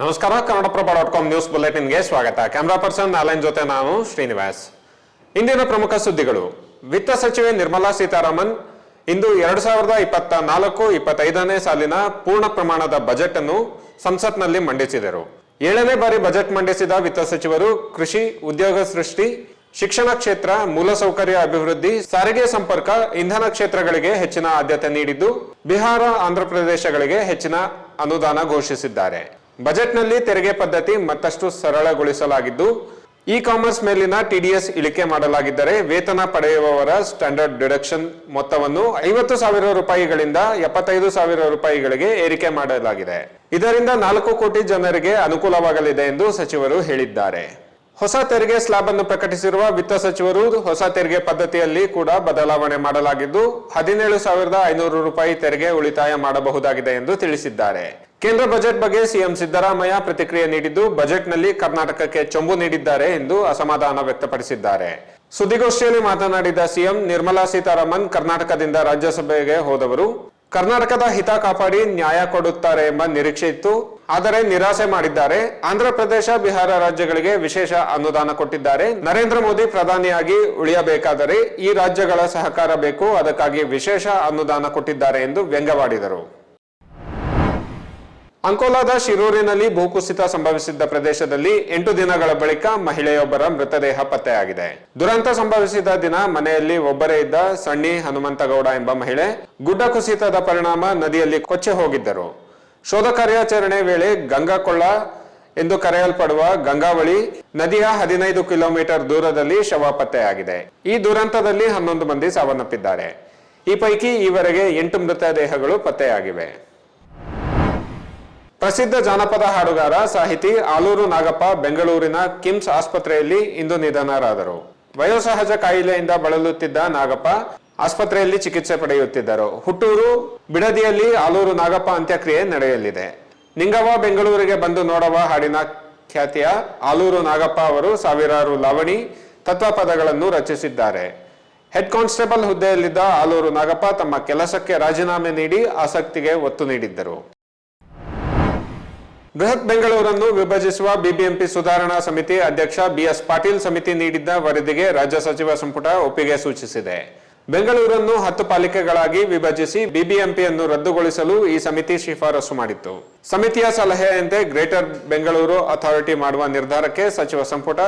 ನಮಸ್ಕಾರ, Kannadaprabha dot com news ಬುಲೆಟಿನ್ಗೆ ಸ್ವಾಗತ. ಕ್ಯಾಮ್ರಾ ಪರ್ಸನ್ ನಾಲೈನ್ ಜೊತೆ ನಾನು ಶ್ರೀನಿವಾಸ್. ಇಂದಿನ ಪ್ರಮುಖ ಸುದ್ದಿಗಳು. ವಿತ್ತ ಸಚಿವೆ ನಿರ್ಮಲಾ ಸೀತಾರಾಮನ್ ಇಂದು ಎರಡ್ ಸಾವಿರದ ಇಪ್ಪತ್ತ ನಾಲ್ಕು, ಇಪ್ಪತ್ತೈದನೇ ಸಾಲಿನ ಪೂರ್ಣ ಪ್ರಮಾಣದ ಬಜೆಟ್ ಅನ್ನು ಸಂಸತ್ನಲ್ಲಿ ಮಂಡಿಸಿದರು. ಏಳನೇ ಬಾರಿ ಬಜೆಟ್ ಮಂಡಿಸಿದ ವಿತ್ತ ಸಚಿವರು ಕೃಷಿ, ಉದ್ಯೋಗ ಸೃಷ್ಟಿ, ಶಿಕ್ಷಣ ಕ್ಷೇತ್ರ, ಮೂಲಸೌಕರ್ಯ ಅಭಿವೃದ್ಧಿ, ಸಾರಿಗೆ ಸಂಪರ್ಕ, ಇಂಧನ ಕ್ಷೇತ್ರಗಳಿಗೆ ಹೆಚ್ಚಿನ ಆದ್ಯತೆ ನೀಡಿದ್ದು, ಬಿಹಾರ ಆಂಧ್ರಪ್ರದೇಶಗಳಿಗೆ ಹೆಚ್ಚಿನ ಅನುದಾನ ಘೋಷಿಸಿದ್ದಾರೆ. ಬಜೆಟ್ನಲ್ಲಿ ತೆರಿಗೆ ಪದ್ಧತಿ ಮತ್ತಷ್ಟು ಸರಳಗೊಳಿಸಲಾಗಿದ್ದು ಇ ಕಾಮರ್ಸ್ ಮೇಲಿನ ಟಿಡಿಎಸ್ ಇಳಿಕೆ ಮಾಡಲಾಗಿದ್ದರೆ ವೇತನ ಪಡೆಯುವವರ ಸ್ಟ್ಯಾಂಡರ್ಡ್ ಡಿಡಕ್ಷನ್ ಮೊತ್ತವನ್ನು ಐವತ್ತು ಸಾವಿರ ರೂಪಾಯಿಗಳಿಂದ ಎಪ್ಪತ್ತೈದು ಸಾವಿರ ರೂಪಾಯಿಗಳಿಗೆ ಏರಿಕೆ ಮಾಡಲಾಗಿದೆ. ಇದರಿಂದ ನಾಲ್ಕು ಕೋಟಿ ಜನರಿಗೆ ಅನುಕೂಲವಾಗಲಿದೆ ಎಂದು ಸಚಿವರು ಹೇಳಿದ್ದಾರೆ. ಹೊಸ ತೆರಿಗೆ ಸ್ಲಾಬ್ ಅನ್ನು ಪ್ರಕಟಿಸಿರುವ ವಿತ್ತ ಸಚಿವರು ಹೊಸ ತೆರಿಗೆ ಪದ್ಧತಿಯಲ್ಲಿ ಕೂಡ ಬದಲಾವಣೆ ಮಾಡಲಾಗಿದ್ದು, ಹದಿನೇಳು ಸಾವಿರದ ಐನೂರು ರೂಪಾಯಿ ತೆರಿಗೆ ಉಳಿತಾಯ ಮಾಡಬಹುದಾಗಿದೆ ಎಂದು ತಿಳಿಸಿದ್ದಾರೆ. ಕೇಂದ್ರ ಬಜೆಟ್ ಬಗ್ಗೆ ಸಿಎಂ ಸಿದ್ದರಾಮಯ್ಯ ಪ್ರತಿಕ್ರಿಯೆ ನೀಡಿದ್ದು, ಬಜೆಟ್ನಲ್ಲಿ ಕರ್ನಾಟಕಕ್ಕೆ ಚೊಂಬು ನೀಡಿದ್ದಾರೆ ಎಂದು ಅಸಮಾಧಾನ ವ್ಯಕ್ತಪಡಿಸಿದ್ದಾರೆ. ಸುದ್ದಿಗೋಷ್ಠಿಯಲ್ಲಿ ಮಾತನಾಡಿದ ಸಿಎಂ, ನಿರ್ಮಲಾ ಸೀತಾರಾಮನ್ ಕರ್ನಾಟಕದಿಂದ ರಾಜ್ಯಸಭೆಗೆ ಹೋದವರು ಕರ್ನಾಟಕದ ಹಿತ ಕಾಪಾಡಿ ನ್ಯಾಯ ಕೊಡುತ್ತಾರೆ ಎಂಬ ನಿರೀಕ್ಷೆ ಇತ್ತು. ಆದರೆ ನಿರಾಸೆ ಮಾಡಿದ್ದಾರೆ. ಆಂಧ್ರ ಪ್ರದೇಶ, ಬಿಹಾರ ರಾಜ್ಯಗಳಿಗೆ ವಿಶೇಷ ಅನುದಾನ ಕೊಟ್ಟಿದ್ದಾರೆ. ನರೇಂದ್ರ ಮೋದಿ ಪ್ರಧಾನಿಯಾಗಿ ಉಳಿಯಬೇಕಾದರೆ ಈ ರಾಜ್ಯಗಳ ಸಹಕಾರ ಬೇಕು. ಅದಕ್ಕಾಗಿ ವಿಶೇಷ ಅನುದಾನ ಕೊಟ್ಟಿದ್ದಾರೆ ಎಂದು ವ್ಯಂಗ್ಯವಾಡಿದರು. ಅಂಕೋಲಾದ ಶಿರೂರಿನಲ್ಲಿ ಭೂಕುಸಿತ ಸಂಭವಿಸಿದ್ದ ಪ್ರದೇಶದಲ್ಲಿ ಎಂಟು ದಿನಗಳ ಬಳಿಕ ಮಹಿಳೆಯೊಬ್ಬರ ಮೃತದೇಹ ಪತ್ತೆಯಾಗಿದೆ. ದುರಂತ ಸಂಭವಿಸಿದ ದಿನ ಮನೆಯಲ್ಲಿ ಒಬ್ಬರೇ ಇದ್ದ ಸಣ್ಣಿ ಹನುಮಂತಗೌಡ ಎಂಬ ಮಹಿಳೆ ಗುಡ್ಡ ಕುಸಿತದ ಪರಿಣಾಮ ನದಿಯಲ್ಲಿ ಕೊಚ್ಚಿ ಹೋಗಿದ್ದರು. ಶೋಧ ಕಾರ್ಯಾಚರಣೆ ವೇಳೆ ಗಂಗಾಕೊಳ್ಳ ಎಂದು ಕರೆಯಲ್ಪಡುವ ಗಂಗಾವಳಿ ನದಿಯ ಹದಿನೈದು ಕಿಲೋಮೀಟರ್ ದೂರದಲ್ಲಿ ಶವ ಪತ್ತೆಯಾಗಿದೆ. ಈ ದುರಂತದಲ್ಲಿ ಹನ್ನೊಂದು ಮಂದಿ ಸಾವನ್ನಪ್ಪಿದ್ದಾರೆ. ಈ ಪೈಕಿ ಈವರೆಗೆ ಎಂಟು ಮೃತದೇಹಗಳು ಪತ್ತೆಯಾಗಿವೆ. ಪ್ರಸಿದ್ಧ ಜಾನಪದ ಹಾಡುಗಾರ, ಸಾಹಿತಿ ಆಲೂರು ನಾಗಪ್ಪ, ಬೆಂಗಳೂರಿನ ಕಿಮ್ಸ್ ಆಸ್ಪತ್ರೆಯಲ್ಲಿ ಇಂದು ನಿಧನರಾದರು. ವಯೋಸಹಜ ಕಾಯಿಲೆಯಿಂದ ಬಳಲುತ್ತಿದ್ದ ನಾಗಪ್ಪ ಆಸ್ಪತ್ರೆಯಲ್ಲಿ ಚಿಕಿತ್ಸೆ ಪಡೆಯುತ್ತಿದ್ದರು. ಹುಟ್ಟೂರು ಬಿಡದಿಯಲ್ಲಿ ಆಲೂರು ನಾಗಪ್ಪ ಅಂತ್ಯಕ್ರಿಯೆ ನಡೆಯಲಿದೆ. ನಿಂಗವ ಬೆಂಗಳೂರಿಗೆ ಬಂದು ನೋಡವ ಹಾಡಿನ ಖ್ಯಾತಿಯ ಆಲೂರು ನಾಗಪ್ಪ ಅವರು ಸಾವಿರಾರು ಲಾವಣಿ ತತ್ವಪದಗಳನ್ನು ರಚಿಸಿದ್ದಾರೆ. ಹೆಡ್ ಕಾನ್ಸ್ಟೇಬಲ್ ಹುದ್ದೆಯಲ್ಲಿದ್ದ ಆಲೂರು ನಾಗಪ್ಪ ತಮ್ಮ ಕೆಲಸಕ್ಕೆ ರಾಜೀನಾಮೆ ನೀಡಿ ಆಸಕ್ತಿಗೆ ಒತ್ತು ನೀಡಿದ್ದರು. ಬೃಹತ್ ಬೆಂಗಳೂರನ್ನು ವಿಭಜಿಸುವ ಬಿಬಿಎಂಪಿ ಸುಧಾರಣಾ ಸಮಿತಿ ಅಧ್ಯಕ್ಷ ಬಿಎಸ್ ಪಾಟೀಲ್ ಸಮಿತಿ ನೀಡಿದ್ದ ವರದಿಗೆ ರಾಜ್ಯ ಸಚಿವ ಸಂಪುಟ ಒಪ್ಪಿಗೆ ಸೂಚಿಸಿದೆ. ಬೆಂಗಳೂರನ್ನು ಹತ್ತು ಪಾಲಿಕೆಗಳಾಗಿ ವಿಭಜಿಸಿ ಬಿಬಿಎಂಪಿಯನ್ನು ರದ್ದುಗೊಳಿಸಲು ಈ ಸಮಿತಿ ಶಿಫಾರಸು ಮಾಡಿತ್ತು. ಸಮಿತಿಯ ಸಲಹೆಯಂತೆ ಗ್ರೇಟರ್ ಬೆಂಗಳೂರು ಅಥಾರಿಟಿ ಮಾಡುವ ನಿರ್ಧಾರಕ್ಕೆ ಸಚಿವ ಸಂಪುಟ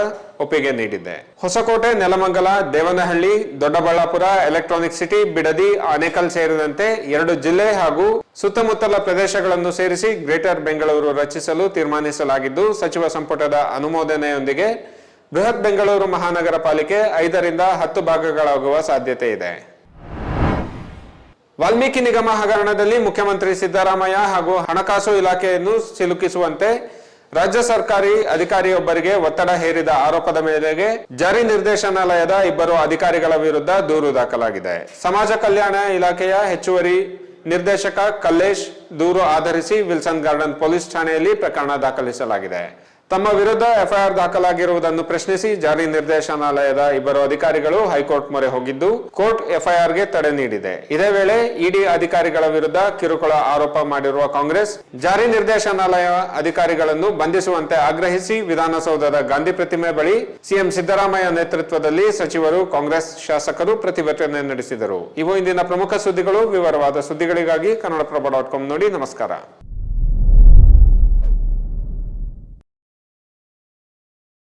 ಒಪ್ಪಿಗೆ ನೀಡಿದೆ. ಹೊಸಕೋಟೆ, ನೆಲಮಂಗಲ, ದೇವನಹಳ್ಳಿ, ದೊಡ್ಡಬಳ್ಳಾಪುರ, ಎಲೆಕ್ಟ್ರಾನಿಕ್ ಸಿಟಿ, ಬಿಡದಿ, ಆನೇಕಲ್ ಸೇರಿದಂತೆ ಎರಡು ಜಿಲ್ಲೆ ಹಾಗೂ ಸುತ್ತಮುತ್ತಲ ಪ್ರದೇಶಗಳನ್ನು ಸೇರಿಸಿ ಗ್ರೇಟರ್ ಬೆಂಗಳೂರು ರಚಿಸಲು ತೀರ್ಮಾನಿಸಲಾಗಿದ್ದು, ಸಚಿವ ಸಂಪುಟದ ಅನುಮೋದನೆಯೊಂದಿಗೆ ಬೃಹತ್ ಬೆಂಗಳೂರು ಮಹಾನಗರ ಪಾಲಿಕೆ ಐದರಿಂದ ಹತ್ತು ಭಾಗಗಳಾಗುವ ಸಾಧ್ಯತೆ ಇದೆ. ವಾಲ್ಮೀಕಿ ನಿಗಮ ಹಗರಣದಲ್ಲಿ ಮುಖ್ಯಮಂತ್ರಿ ಸಿದ್ದರಾಮಯ್ಯ ಹಾಗೂ ಹಣಕಾಸು ಇಲಾಖೆಯನ್ನು ಸಿಲುಕಿಸುವಂತೆ ರಾಜ್ಯ ಸರ್ಕಾರಿ ಅಧಿಕಾರಿಯೊಬ್ಬರಿಗೆ ಒತ್ತಡ ಹೇರಿದ ಆರೋಪದ ಮೇರೆಗೆ ಜಾರಿ ನಿರ್ದೇಶನಾಲಯದ ಇಬ್ಬರು ಅಧಿಕಾರಿಗಳ ವಿರುದ್ಧ ದೂರು ದಾಖಲಾಗಿದೆ. ಸಮಾಜ ಕಲ್ಯಾಣ ಇಲಾಖೆಯ ಹೆಚ್ಚುವರಿ ನಿರ್ದೇಶಕ ಕಲ್ಲೇಶ್ ದೂರು ಆಧರಿಸಿ ವಿಲ್ಸನ್ ಗಾರ್ಡನ್ ಪೊಲೀಸ್ ಠಾಣೆಯಲ್ಲಿ ಪ್ರಕರಣ ದಾಖಲಿಸಲಾಗಿದೆ. ತಮ್ಮ ವಿರುದ್ಧ ಎಫ್ಐಆರ್ ದಾಖಲಾಗಿರುವುದನ್ನು ಪ್ರಶ್ನಿಸಿ ಜಾರಿ ನಿರ್ದೇಶನಾಲಯದ ಇಬ್ಬರು ಅಧಿಕಾರಿಗಳು ಹೈಕೋರ್ಟ್ ಮೊರೆ ಹೋಗಿದ್ದು, ಕೋರ್ಟ್ ಎಫ್ಐಆರ್ಗೆ ತಡೆ ನೀಡಿದೆ. ಇದೇ ವೇಳೆ ಇಡಿ ಅಧಿಕಾರಿಗಳ ವಿರುದ್ಧ ಕಿರುಕುಳ ಆರೋಪ ಮಾಡಿರುವ ಕಾಂಗ್ರೆಸ್, ಜಾರಿ ನಿರ್ದೇಶನಾಲಯ ಅಧಿಕಾರಿಗಳನ್ನು ಬಂಧಿಸುವಂತೆ ಆಗ್ರಹಿಸಿ ವಿಧಾನಸೌಧದ ಗಾಂಧಿ ಪ್ರತಿಮೆ ಬಳಿ ಸಿಎಂ ಸಿದ್ದರಾಮಯ್ಯ ನೇತೃತ್ವದಲ್ಲಿ ಸಚಿವರು ಕಾಂಗ್ರೆಸ್ ಶಾಸಕರು ಪ್ರತಿಭಟನೆ ನಡೆಸಿದರು. ಇವು ಇಂದಿನ ಪ್ರಮುಖ ಸುದ್ದಿಗಳು. ವಿವರವಾದ ಸುದ್ದಿಗಳಿಗಾಗಿ ಕನ್ನಡಪ್ರಭ ಡಾಟ್ ಕಾಮ್ ನೋಡಿ ನಮಸ್ಕಾರ.